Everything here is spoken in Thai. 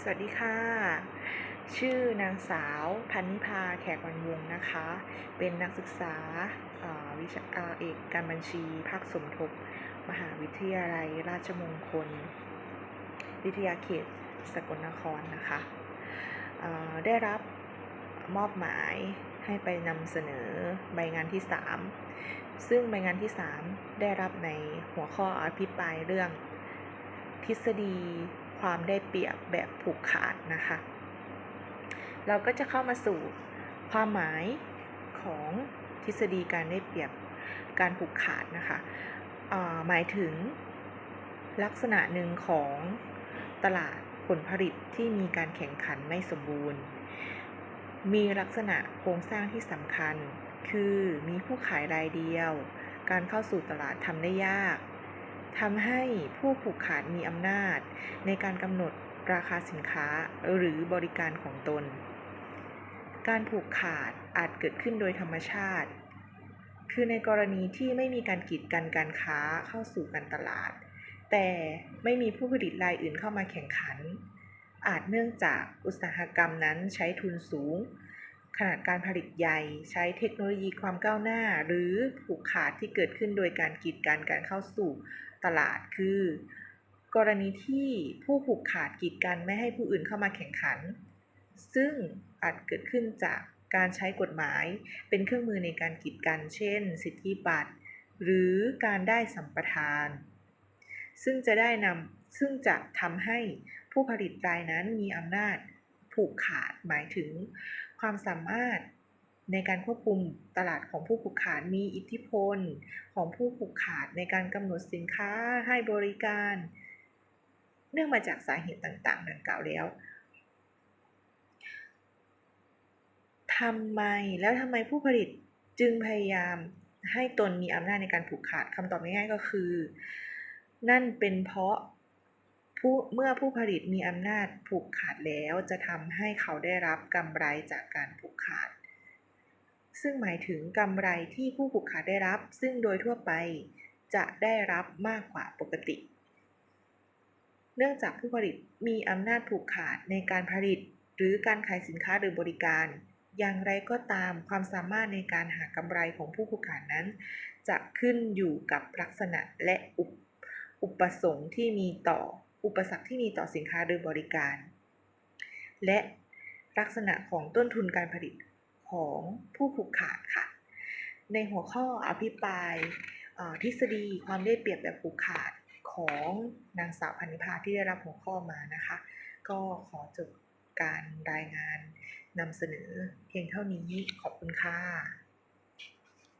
สวัสดีค่ะ ชื่อนางสาวพันนิพาแขกวันวงนะคะ เป็นนักศึกษาวิชาเอกการบัญชีภาคสมทบ มหาวิทยาลัยราชมงคล วิทยาเขตสกลนครนะคะได้รับมอบหมายให้ไปนำเสนอใบงานที่ 3 ซึ่งใบงานที่ 3 ได้รับในหัวข้ออภิปรายเรื่องทฤษฎี ความได้เปรียบแบบผูกขาดนะคะ เราก็จะเข้ามาสู่ความหมายของทฤษฎีการได้เปรียบการผูกขาดนะคะหมายถึงลักษณะหนึ่งของตลาดผลผลิตที่มีการแข่งขันไม่สมบูรณ์ มีลักษณะโครงสร้างที่สำคัญ คือมีผู้ขายรายเดียว การเข้าสู่ตลาดทำได้ยาก ทำให้ผู้ผูกขาดมีอำนาจ ในการกำหนดราคาสินค้าหรือบริการของตน การผูกขาดอาจเกิดขึ้นโดยธรรมชาติ คือในกรณีที่ไม่มีการกีดกันการค้าเข้าสู่การตลาด แต่ไม่มีผู้ผลิตรายอื่นเข้ามาแข่งขัน อาจเนื่องจากอุตสาหกรรมนั้นใช้ทุนสูง ขนาดการผลิตใหญ่ใช้เทคโนโลยีความก้าวหน้า หรือผูกขาดที่เกิดขึ้นโดยการกีดกันการเข้าสู่ ตลาดคือ กรณีที่ผู้ผูกขาดกีดกันไม่ให้ผู้อื่นเข้ามาแข่งขัน ซึ่งอาจเกิดขึ้นจากการใช้กฎหมายเป็นเครื่องมือในการกีดกัน เช่น สิทธิบัตร หรือการได้สัมปทาน ซึ่งจะได้นำซึ่งจะทำให้ผู้ผลิตรายนั้นมีอำนาจผูกขาดหมายถึง ความสามารถ ในการควบคุมตลาดของผู้ผูกขาดมีอิทธิพล ของผู้ผูกขาดในการกำหนดสินค้าให้บริการ เนื่องมาจากสาเหตุต่างๆ ดังกล่าวแล้วทำไมแล้วทำไมผู้ผลิตจึงพยายามให้ตนมีอำนาจในการผูกขาดคำตอบง่ายๆก็คือ นั่นเป็นเพราะผู้เมื่อผู้ผลิตมีอำนาจผูกขาดแล้วจะทำให้เขาได้รับกำไรจากการผูกขาด ซึ่งหมายถึงกำไรที่ผู้ผูกขาดได้รับ ซึ่งโดยทั่วไปจะได้รับมากกว่าปกติ เนื่องจากผู้ผลิตมีอำนาจผูกขาดในการผลิต หรือการขายสินค้าหรือบริการ อย่างไรก็ตามความสามารถในการหากำไรของผู้ผูกขาดนั้น จะขึ้นอยู่กับลักษณะและอุปอุปสงค์ที่มีต่ออุปสรรคที่มีต่อสินค้าหรือบริการ และลักษณะของต้นทุนการผลิต ของผู้ผูกขาดค่ะ ในหัวข้ออภิปรายทฤษฎีความได้เปรียบแบบผูกขาดของนางสาวพันิพาที่ได้รับหัวข้อมานะคะ ก็ขอจบการรายงานนำเสนอเพียงเท่านี้ขอบคุณค่ะ